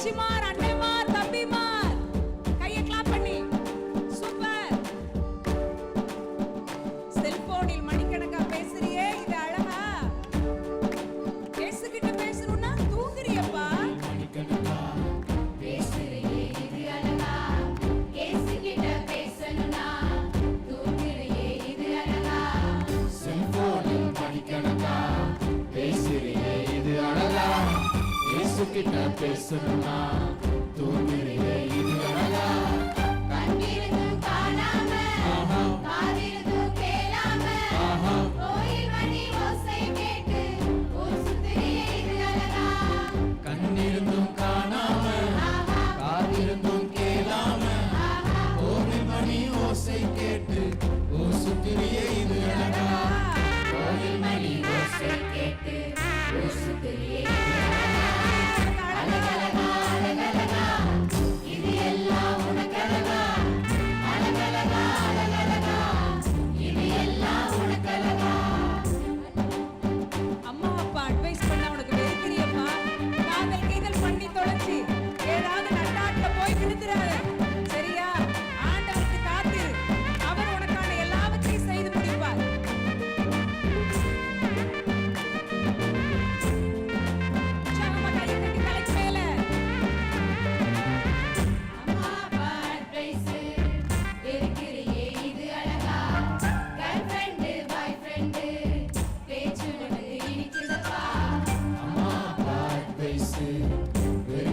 última கிட்ட பேசணும்னா தூங்குறியே Amen.